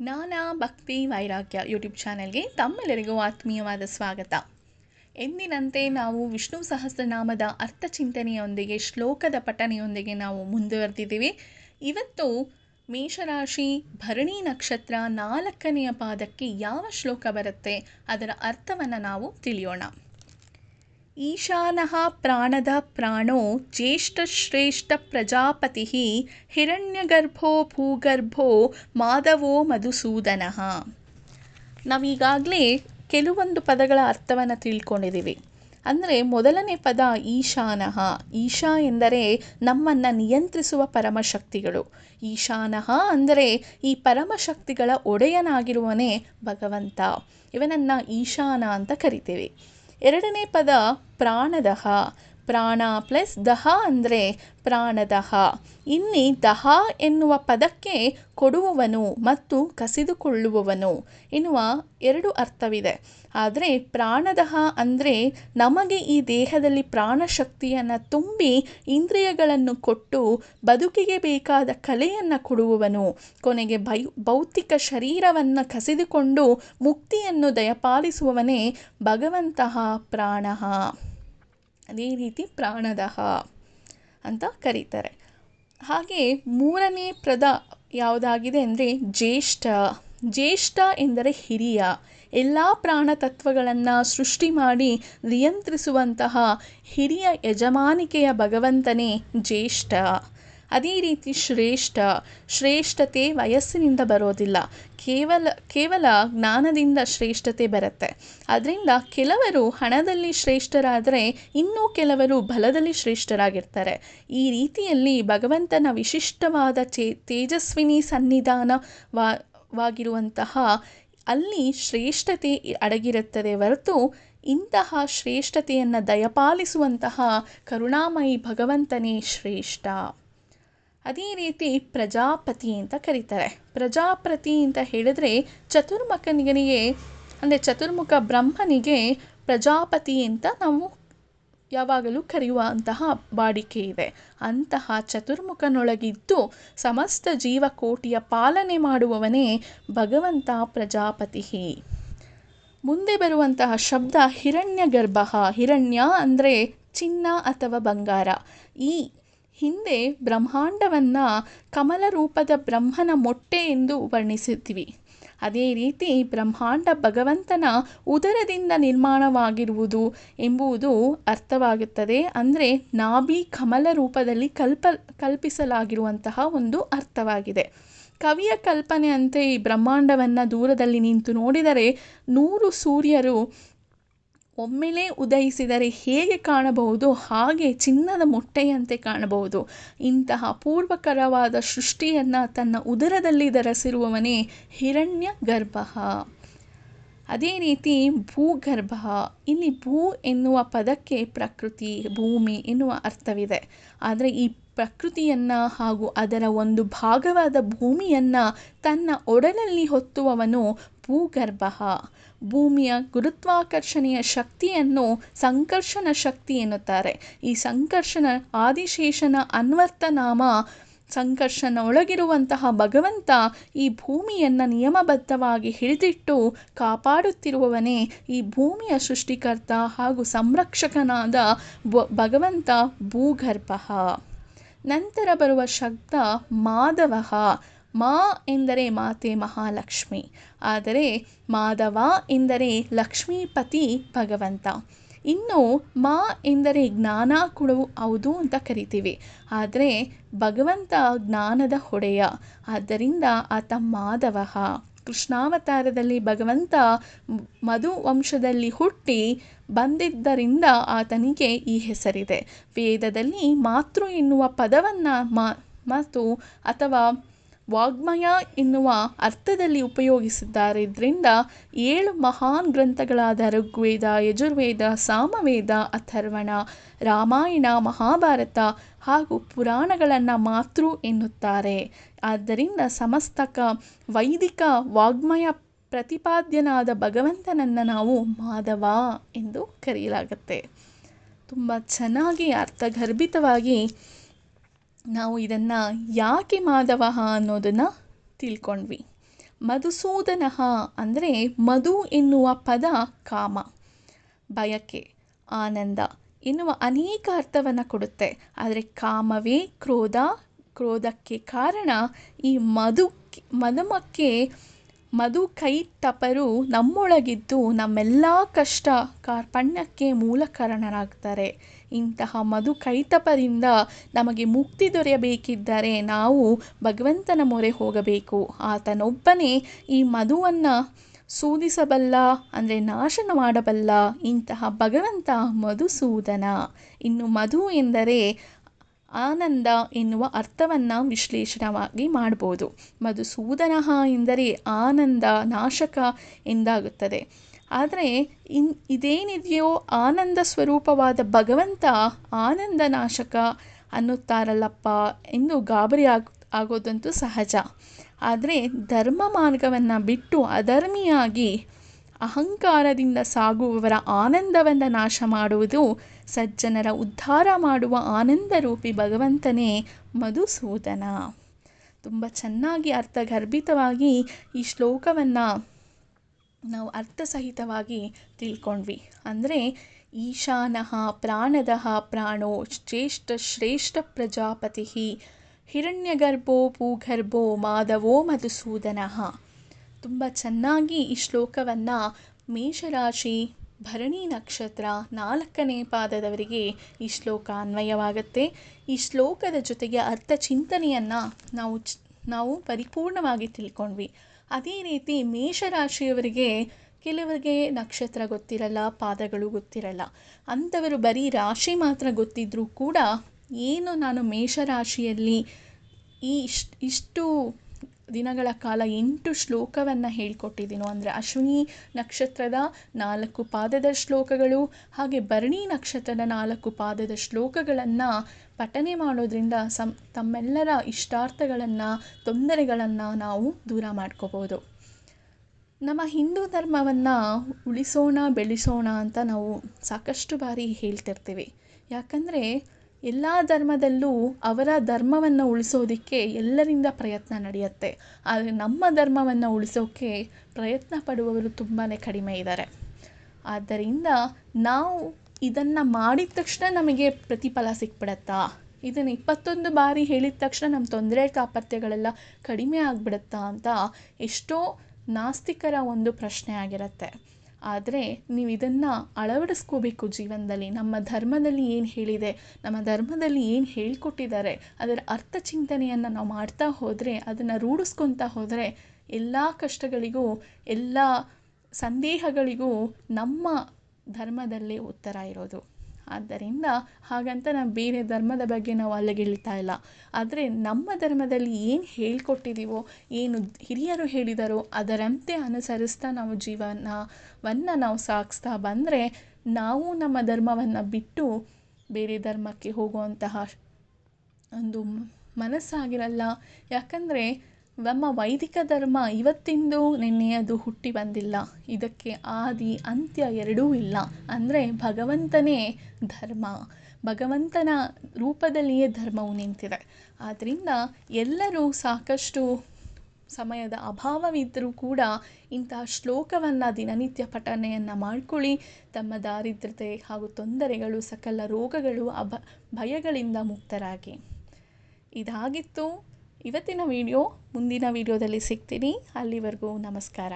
ಜ್ಞಾನ ಭಕ್ತಿ ವೈರಾಗ್ಯ ಯೂಟ್ಯೂಬ್ ಚಾನೆಲ್ಗೆ ತಮ್ಮೆಲ್ಲರಿಗೂ ಆತ್ಮೀಯವಾದ ಸ್ವಾಗತ. ಎಂದಿನಂತೆ ನಾವು ವಿಷ್ಣು ಸಹಸ್ರನಾಮದ ಅರ್ಥ ಚಿಂತನೆಯೊಂದಿಗೆ, ಶ್ಲೋಕದ ಪಠನೆಯೊಂದಿಗೆ ನಾವು ಮುಂದುವರೆದಿದ್ದೀವಿ. ಇವತ್ತು ಮೇಷರಾಶಿ ಭರಣಿ ನಕ್ಷತ್ರ ನಾಲ್ಕನೆಯ ಪಾದಕ್ಕೆ ಯಾವ ಶ್ಲೋಕ ಬರುತ್ತೆ, ಅದರ ಅರ್ಥವನ್ನು ನಾವು ತಿಳಿಯೋಣ. ಈಶಾನಃ ಪ್ರಾಣದ ಪ್ರಾಣೋ ಜ್ಯೇಷ್ಠಶ್ರೇಷ್ಠ ಪ್ರಜಾಪತಿ ಹಿರಣ್ಯಗರ್ಭೋ ಭೂಗರ್ಭೋ ಮಾಧವೋ ಮಧುಸೂದನಃ. ನಾವೀಗಾಗಲೇ ಕೆಲವೊಂದು ಪದಗಳ ಅರ್ಥವನ್ನು ತಿಳ್ಕೊಂಡಿದ್ದೀವಿ. ಅಂದರೆ ಮೊದಲನೇ ಪದ ಈಶಾನಃ. ಈಶಾ ಎಂದರೆ ನಮ್ಮನ್ನು ನಿಯಂತ್ರಿಸುವ ಪರಮಶಕ್ತಿಗಳು. ಈಶಾನಃ ಅಂದರೆ ಈ ಪರಮಶಕ್ತಿಗಳ ಒಡೆಯನಾಗಿರುವನೇ ಭಗವಂತ. ಇವನನ್ನು ಈಶಾನ ಅಂತ ಕರಿತೀವಿ. ಎರಡನೇ ಪದ ಪ್ರಾಣದಹ. ಪ್ರಾಣ ಪ್ಲಸ್ ದಹ ಅಂದರೆ ಪ್ರಾಣದಹ. ಇಲ್ಲಿ ದಹ ಎನ್ನುವ ಪದಕ್ಕೆ ಕೊಡುವವನು ಮತ್ತು ಕಸಿದುಕೊಳ್ಳುವವನು ಎನ್ನುವ ಎರಡು ಅರ್ಥವಿದೆ. ಆದರೆ ಪ್ರಾಣದಹ ಅಂದರೆ ನಮಗೆ ಈ ದೇಹದಲ್ಲಿ ಪ್ರಾಣಶಕ್ತಿಯನ್ನು ತುಂಬಿ ಇಂದ್ರಿಯಗಳನ್ನು ಕೊಟ್ಟು ಬದುಕಿಗೆ ಬೇಕಾದ ಕಲೆಯನ್ನು ಕೊಡುವವನು. ಕೊನೆಗೆ ಬೈ ಭೌತಿಕ ಶರೀರವನ್ನು ಕಸಿದುಕೊಂಡು ಮುಕ್ತಿಯನ್ನು ದಯಪಾಲಿಸುವವನೇ ಭಗವಂತಹ ಪ್ರಾಣ. ಅದೇ ರೀತಿ ಪ್ರಾಣದಹ ಅಂತ ಕರೀತಾರೆ. ಹಾಗೆ ಮೂರನೇ ಪ್ರದ ಯಾವುದಾಗಿದೆ ಅಂದರೆ ಜ್ಯೇಷ್ಠ. ಜ್ಯೇಷ್ಠ ಎಂದರೆ ಹಿರಿಯ. ಎಲ್ಲ ಪ್ರಾಣ ತತ್ವಗಳನ್ನು ಸೃಷ್ಟಿ ಮಾಡಿ ನಿಯಂತ್ರಿಸುವಂತಹ ಹಿರಿಯ ಯಜಮಾನಿಕೆಯ ಭಗವಂತನೇ ಜ್ಯೇಷ್ಠ. ಅದೇ ರೀತಿ ಶ್ರೇಷ್ಠ, ಶ್ರೇಷ್ಠತೆ ವಯಸ್ಸಿನಿಂದ ಬರೋದಿಲ್ಲ. ಕೇವಲ ಕೇವಲ ಜ್ಞಾನದಿಂದ ಶ್ರೇಷ್ಠತೆ ಬರುತ್ತೆ. ಅದರಿಂದ ಕೆಲವರು ಹಣದಲ್ಲಿ ಶ್ರೇಷ್ಠರಾದರೆ ಇನ್ನೂ ಕೆಲವರು ಬಲದಲ್ಲಿ ಶ್ರೇಷ್ಠರಾಗಿರ್ತಾರೆ. ಈ ರೀತಿಯಲ್ಲಿ ಭಗವಂತನ ವಿಶಿಷ್ಟವಾದ ಚೇ ತೇಜಸ್ವಿನಿ ಸನ್ನಿಧಾನವಾ ವಾಗಿರುವಂತಹ ಅಲ್ಲಿ ಶ್ರೇಷ್ಠತೆ ಅಡಗಿರುತ್ತದೆ ಹೊರತು ಇಂತಹ ಶ್ರೇಷ್ಠತೆಯನ್ನು ದಯಪಾಲಿಸುವಂತಹ ಕರುಣಾಮಯಿ ಭಗವಂತನೇ ಶ್ರೇಷ್ಠ. ಅದೇ ರೀತಿ ಪ್ರಜಾಪತಿ ಅಂತ ಕರೀತಾರೆ. ಪ್ರಜಾಪತಿ ಅಂತ ಹೇಳಿದ್ರೆ ಚತುರ್ಮುಖನಿಗೆ ಅಂದರೆ ಚತುರ್ಮುಖ ಬ್ರಹ್ಮನಿಗೆ ಪ್ರಜಾಪತಿ ಅಂತ ನಾವು ಯಾವಾಗಲೂ ಕರೆಯುವಂತಹ ಬಾಡಿಕೆ ಇದೆ. ಅಂತಹ ಚತುರ್ಮುಖನೊಳಗಿದ್ದು ಸಮಸ್ತ ಜೀವಕೋಟಿಯ ಪಾಲನೆ ಮಾಡುವವನೇ ಭಗವಂತ ಪ್ರಜಾಪತಿ. ಮುಂದೆ ಬರುವಂತಹ ಶಬ್ದ ಹಿರಣ್ಯ ಗರ್ಭ ಹಿರಣ್ಯ ಅಂದರೆ ಚಿನ್ನ ಅಥವಾ ಬಂಗಾರ. ಈ ಹಿಂದೆ ಬ್ರಹ್ಮಾಂಡವನ್ನು ಕಮಲ ರೂಪದ ಬ್ರಹ್ಮನ ಮೊಟ್ಟೆ ಎಂದು ವರ್ಣಿಸಿದ್ವಿ. ಅದೇ ರೀತಿ ಬ್ರಹ್ಮಾಂಡ ಭಗವಂತನ ಉದರದಿಂದ ನಿರ್ಮಾಣವಾಗಿರುವುದು ಎಂಬುದು ಅರ್ಥವಾಗುತ್ತದೆ. ಅಂದರೆ ನಾಭಿ ಕಮಲ ರೂಪದಲ್ಲಿ ಕಲ್ಪ, ಕಲ್ಪಿಸಲಾಗಿರುವಂತಹ ಒಂದು ಅರ್ಥವಾಗಿದೆ. ಕವಿಯ ಕಲ್ಪನೆಯಂತೆ ಈ ಬ್ರಹ್ಮಾಂಡವನ್ನು ದೂರದಲ್ಲಿ ನಿಂತು ನೋಡಿದರೆ ನೂರು ಸೂರ್ಯರು ಒಮ್ಮೆಲೇ ಉದಯಿಸಿದರೆ ಹೇಗೆ ಕಾಣಬಹುದು? ಹಾಗೆ ಚಿನ್ನದ ಮೊಟ್ಟೆಯಂತೆ ಕಾಣಬಹುದು. ಇಂತಹ ಪೂರ್ವಕರವಾದ ಸೃಷ್ಟಿಯನ್ನು ತನ್ನ ಉದರದಲ್ಲಿ ಧರಿಸಿರುವವನೇ ಹಿರಣ್ಯ ಗರ್ಭ ಅದೇ ರೀತಿ ಭೂಗರ್ಭ, ಇಲ್ಲಿ ಭೂ ಎನ್ನುವ ಪದಕ್ಕೆ ಪ್ರಕೃತಿ, ಭೂಮಿ ಎನ್ನುವ ಅರ್ಥವಿದೆ. ಆದರೆ ಈ ಪ್ರಕೃತಿಯನ್ನು ಹಾಗೂ ಅದರ ಒಂದು ಭಾಗವಾದ ಭೂಮಿಯನ್ನು ತನ್ನ ಒಡಲಲ್ಲಿ ಹೊತ್ತುವವನು ಭೂಗರ್ಭ. ಭೂಮಿಯ ಗುರುತ್ವಾಕರ್ಷಣೆಯ ಶಕ್ತಿಯನ್ನು ಸಂಕರ್ಷಣ ಶಕ್ತಿ ಎನ್ನುತ್ತಾರೆ. ಈ ಸಂಕರ್ಷಣ, ಆದಿಶೇಷನ ಅನ್ವರ್ಥನಾಮ ಸಂಕರ್ಷಣ ಒಳಗಿರುವಂತಹ ಭಗವಂತ ಈ ಭೂಮಿಯನ್ನು ನಿಯಮಬದ್ಧವಾಗಿ ಹಿಡಿದಿಟ್ಟು ಕಾಪಾಡುತ್ತಿರುವವನೇ ಈ ಭೂಮಿಯ ಸೃಷ್ಟಿಕರ್ತ ಹಾಗೂ ಸಂರಕ್ಷಕನಾದ ಭಗವಂತ ಭೂಗರ್ಭ. ನಂತರ ಬರುವ ಶಬ್ದ ಮಾಧವ. ಮಾ ಎಂದರೆ ಮಾತೆ ಮಹಾಲಕ್ಷ್ಮಿ. ಆದರೆ ಮಾಧವ ಎಂದರೆ ಲಕ್ಷ್ಮೀಪತಿ ಭಗವಂತ. ಇನ್ನು ಮಾ ಎಂದರೆ ಜ್ಞಾನ ಕೂಡ ಹೌದು ಅಂತ ಕರಿತೀವಿ. ಆದರೆ ಭಗವಂತ ಜ್ಞಾನದ ಹೊಡೆಯ. ಆದ್ದರಿಂದ ಆತ ಮಾಧವ. ಕೃಷ್ಣಾವತಾರದಲ್ಲಿ ಭಗವಂತ ಮಧು ವಂಶದಲ್ಲಿ ಹುಟ್ಟಿ ಬಂದಿದ್ದರಿಂದ ಆತನಿಗೆ ಈ ಹೆಸರಿದೆ. ವೇದದಲ್ಲಿ ಮಾತೃ ಎನ್ನುವ ಪದವನ್ನು ಮಾತು ಅಥವಾ ವಾಗ್ಮಯ ಎನ್ನುವ ಅರ್ಥದಲ್ಲಿ ಉಪಯೋಗಿಸಿದ್ದಾರೆ ಇದರಿಂದ ಏಳು ಮಹಾನ್ ಗ್ರಂಥಗಳಾದ ಋಗ್ವೇದ, ಯಜುರ್ವೇದ, ಸಾಮವೇದ, ಅಥರ್ವಣ, ರಾಮಾಯಣ, ಮಹಾಭಾರತ ಹಾಗೂ ಪುರಾಣಗಳನ್ನು ಮಾತೃ ಎನ್ನುತ್ತಾರೆ. ಆದ್ದರಿಂದ ಸಮಸ್ತಕ ವೈದಿಕ ವಾಗ್ಮಯ ಪ್ರತಿಪಾದ್ಯನಾದ ಭಗವಂತನನ್ನು ನಾವು ಮಾಧವ ಎಂದು ಕರೆಯಲಾಗುತ್ತೆ. ತುಂಬ ಚೆನ್ನಾಗಿ ಅರ್ಥಗರ್ಭಿತವಾಗಿ ನಾವು ಇದನ್ನು ಯಾಕೆ ಮಾಧವ ಅನ್ನೋದನ್ನು ತಿಳ್ಕೊಂಡ್ವಿ. ಮಧುಸೂದನಃ ಅಂದರೆ ಮಧು ಎನ್ನುವ ಪದ ಕಾಮ, ಬಯಕೆ, ಆನಂದ ಎನ್ನುವ ಅನೇಕ ಅರ್ಥವನ್ನು ಕೊಡುತ್ತೆ. ಆದರೆ ಕಾಮವೇ ಕ್ರೋಧ, ಕ್ರೋಧಕ್ಕೆ ಕಾರಣ ಈ ಮಧು ಮಧುಮಕ್ಕೆ ಮಧು ಕೈತಪರು ನಮ್ಮೊಳಗಿದ್ದು ನಮ್ಮೆಲ್ಲ ಕಷ್ಟ ಕಾರ್ಪಣ್ಯಕ್ಕೆ ಮೂಲ ಕಾರಣರಾಗ್ತಾರೆ ಇಂತಹ ಮಧು ಕೈತಪರಿಂದ ನಮಗೆ ಮುಕ್ತಿ ದೊರೆಯಬೇಕಿದ್ದರೆ ನಾವು ಭಗವಂತನ ಮೊರೆ ಹೋಗಬೇಕು. ಆತನೊಬ್ಬನೇ ಈ ಮಧುವನ್ನು ಸೂದಿಸಬಲ್ಲ, ಅಂದರೆ ನಾಶನ ಮಾಡಬಲ್ಲ ಇಂತಹ ಭಗವಂತ ಮಧುಸೂದನ. ಇನ್ನು ಮಧು ಎಂದರೆ ಆನಂದ ಎನ್ನುವ ಅರ್ಥವನ್ನು ವಿಶ್ಲೇಷಣವಾಗಿ ಮಾಡ್ಬೋದು. ಮಧುಸೂದನ ಎಂದರೆ ಆನಂದ, ನಾಶಕ ಎಂದಾಗುತ್ತದೆ. ಆದರೆ ಇನ್ ಇದೇನಿದೆಯೋ ಆನಂದ ಸ್ವರೂಪವಾದ ಭಗವಂತ ಆನಂದ ನಾಶಕ ಅನ್ನುತ್ತಾರಲ್ಲಪ್ಪ ಎಂದು ಗಾಬರಿ ಆಗ ಆಗೋದಂತೂ ಸಹಜ. ಆದರೆ ಧರ್ಮ ಮಾರ್ಗವನ್ನು ಬಿಟ್ಟು ಅಧರ್ಮಿಯಾಗಿ ಅಹಂಕಾರದಿಂದ ಸಾಗುವವರ ಆನಂದವನ್ನು ನಾಶ ಮಾಡುವುದು ಸಜ್ಜನರ ಉದ್ಧಾರ ಮಾಡುವ ಆನಂದರೂಪಿ ಭಗವಂತನೇ ಮಧುಸೂದನ. ತುಂಬ ಚೆನ್ನಾಗಿ ಅರ್ಥಗರ್ಭಿತವಾಗಿ ಈ ಶ್ಲೋಕವನ್ನು ನಾವು ಅರ್ಥಸಹಿತವಾಗಿ ತಿಳ್ಕೊಂಡ್ವಿ. ಅಂದರೆ, ಈಶಾನಃ ಪ್ರಾಣದಃ ಪ್ರಾಣೋ ಶ್ರೇಷ್ಠ ಶ್ರೇಷ್ಠ ಪ್ರಜಾಪತಿ ಹಿರಣ್ಯಗರ್ಭೋ ಭೂಗರ್ಭೋ ಮಾಧವೋ ಮಧುಸೂದನಃ. ತುಂಬ ಚೆನ್ನಾಗಿ ಈ ಶ್ಲೋಕವನ್ನು ಮೇಷರಾಶಿ ಭರಣಿ ನಕ್ಷತ್ರ ನಾಲ್ಕನೇ ಪಾದದವರಿಗೆ ಈ ಶ್ಲೋಕ ಅನ್ವಯವಾಗುತ್ತೆ. ಈ ಶ್ಲೋಕದ ಜೊತೆಗೆ ಅರ್ಥ ಚಿಂತನೆಯನ್ನು ನಾವು ನಾವು ಪರಿಪೂರ್ಣವಾಗಿ ತಿಳ್ಕೊಂಡ್ವಿ. ಅದೇ ರೀತಿ ಮೇಷರಾಶಿಯವರಿಗೆ ಕೆಲವರಿಗೆ ನಕ್ಷತ್ರ ಗೊತ್ತಿರಲ್ಲ, ಪಾದಗಳು ಗೊತ್ತಿರಲ್ಲ. ಅಂಥವರು ಬರೀ ರಾಶಿ ಮಾತ್ರ ಗೊತ್ತಿದ್ದರೂ ಕೂಡ ಏನು ನಾನು ಮೇಷರಾಶಿಯಲ್ಲಿ ಈ ಇಷ್ಟು ಇಷ್ಟು ದಿನಗಳ ಕಾಲ ಎಂಟು ಶ್ಲೋಕವನ್ನು ಹೇಳ್ಕೊಟ್ಟಿದ್ದೀನೋ ಅಂದರೆ ಅಶ್ವಿನಿ ನಕ್ಷತ್ರದ ನಾಲ್ಕು ಪಾದದ ಶ್ಲೋಕಗಳು, ಹಾಗೆ ಭರಣಿ ನಕ್ಷತ್ರದ ನಾಲ್ಕು ಪಾದದ ಶ್ಲೋಕಗಳನ್ನು ಪಠನೆ ಮಾಡೋದ್ರಿಂದ ಸಮ್ ತಮ್ಮೆಲ್ಲರ ಇಷ್ಟಾರ್ಥಗಳನ್ನು, ತೊಂದರೆಗಳನ್ನು ನಾವು ದೂರ ಮಾಡ್ಕೋಬೋದು. ನಮ್ಮ ಹಿಂದೂ ಧರ್ಮವನ್ನು ಉಳಿಸೋಣ, ಬೆಳೆಸೋಣ ಅಂತ ನಾವು ಸಾಕಷ್ಟು ಬಾರಿ ಹೇಳ್ತಿರ್ತೀವಿ. ಯಾಕಂದರೆ ಎಲ್ಲ ಧರ್ಮದಲ್ಲೂ ಅವರ ಧರ್ಮವನ್ನು ಉಳಿಸೋದಕ್ಕೆ ಎಲ್ಲರಿಂದ ಪ್ರಯತ್ನ ನಡೆಯುತ್ತೆ. ಆದರೆ ನಮ್ಮ ಧರ್ಮವನ್ನು ಉಳಿಸೋಕ್ಕೆ ಪ್ರಯತ್ನ ಪಡುವವರು ತುಂಬಾ ಕಡಿಮೆ ಇದ್ದಾರೆ ಆದ್ದರಿಂದ ನಾವು ಇದನ್ನು ಮಾಡಿದ ತಕ್ಷಣ ನಮಗೆ ಪ್ರತಿಫಲ ಸಿಕ್ಬಿಡತ್ತಾ? ಇದನ್ನು ಇಪ್ಪತ್ತೊಂದು ಬಾರಿ ಹೇಳಿದ ತಕ್ಷಣ ನಮ್ಮ ತೊಂದರೆ ತಾಪತ್ಯಗಳೆಲ್ಲ ಕಡಿಮೆ ಆಗ್ಬಿಡತ್ತಾ ಅಂತ ಎಷ್ಟೋ ನಾಸ್ತಿಕರ ಒಂದು ಪ್ರಶ್ನೆ ಆಗಿರುತ್ತೆ. ಆದರೆ ನೀವು ಇದನ್ನು ಅಳವಡಿಸ್ಕೋಬೇಕು ಜೀವನದಲ್ಲಿ. ನಮ್ಮ ಧರ್ಮದಲ್ಲಿ ಏನು ಹೇಳಿದೆ, ನಮ್ಮ ಧರ್ಮದಲ್ಲಿ ಏನು ಹೇಳಿಕೊಟ್ಟಿದ್ದಾರೆ, ಅದರ ಅರ್ಥ ಚಿಂತನೆಯನ್ನು ನಾವು ಮಾಡ್ತಾ ಹೋದರೆ, ಅದನ್ನು ರೂಢಿಸ್ಕೊತಾ ಹೋದರೆ ಎಲ್ಲ ಕಷ್ಟಗಳಿಗೂ, ಎಲ್ಲ ಸಂದೇಹಗಳಿಗೂ ನಮ್ಮ ಧರ್ಮದಲ್ಲೇ ಉತ್ತರ ಇರೋದು. ಆದ್ದರಿಂದ ಹಾಗಂತ ನಾವು ಬೇರೆ ಧರ್ಮದ ಬಗ್ಗೆ ನಾವು ಅಲ್ಲಗೆಳಿತಾ ಇಲ್ಲ. ಆದರೆ ನಮ್ಮ ಧರ್ಮದಲ್ಲಿ ಏನು ಹೇಳ್ಕೊಟ್ಟಿದ್ದೀವೋ ಏನು ಹಿರಿಯರು ಹೇಳಿದರೋ, ಅದರಂತೆ ಅನುಸರಿಸ್ತಾ ನಾವು ಜೀವನವನ್ನು ನಾವು ಸಾಗಿಸ್ತಾ ಬಂದರೆ ನಾವು ನಮ್ಮ ಧರ್ಮವನ್ನು ಬಿಟ್ಟು ಬೇರೆ ಧರ್ಮಕ್ಕೆ ಹೋಗುವಂತಹ ಒಂದು ಮನಸ್ಸಾಗಿರಲ್ಲ. ಯಾಕಂದರೆ ನಮ್ಮ ವೈದಿಕ ಧರ್ಮ ಇವತ್ತಿಂದು ನಿನ್ನೆಯದು ಹುಟ್ಟಿ ಬಂದಿಲ್ಲ. ಇದಕ್ಕೆ ಆದಿ, ಅಂತ್ಯ ಎರಡೂ ಇಲ್ಲ. ಅಂದರೆ ಭಗವಂತನೇ ಧರ್ಮ. ಭಗವಂತನ ರೂಪದಲ್ಲಿಯೇ ಧರ್ಮವು ನಿಂತಿದೆ. ಆದ್ದರಿಂದ ಎಲ್ಲರೂ ಸಾಕಷ್ಟು ಸಮಯದ ಅಭಾವವಿದ್ದರೂ ಕೂಡ ಇಂತಹ ಶ್ಲೋಕವನ್ನು ದಿನನಿತ್ಯ ಪಠನೆಯನ್ನು ಮಾಡ್ಕೊಳ್ಳಿ. ತಮ್ಮ ದಾರಿದ್ರ್ಯತೆ ಹಾಗೂ ತೊಂದರೆಗಳು, ಸಕಲ ರೋಗಗಳು, ಅಭ, ಭಯಗಳಿಂದ ಮುಕ್ತರಾಗಿ. ಇದಾಗಿತ್ತು ಇವತ್ತಿನ ವಿಡಿಯೋ ಮುಂದಿನ ವಿಡಿಯೋದಲ್ಲಿ ಸಿಗ್ತೀನಿ. ಅಲ್ಲಿವರೆಗೂ ನಮಸ್ಕಾರ.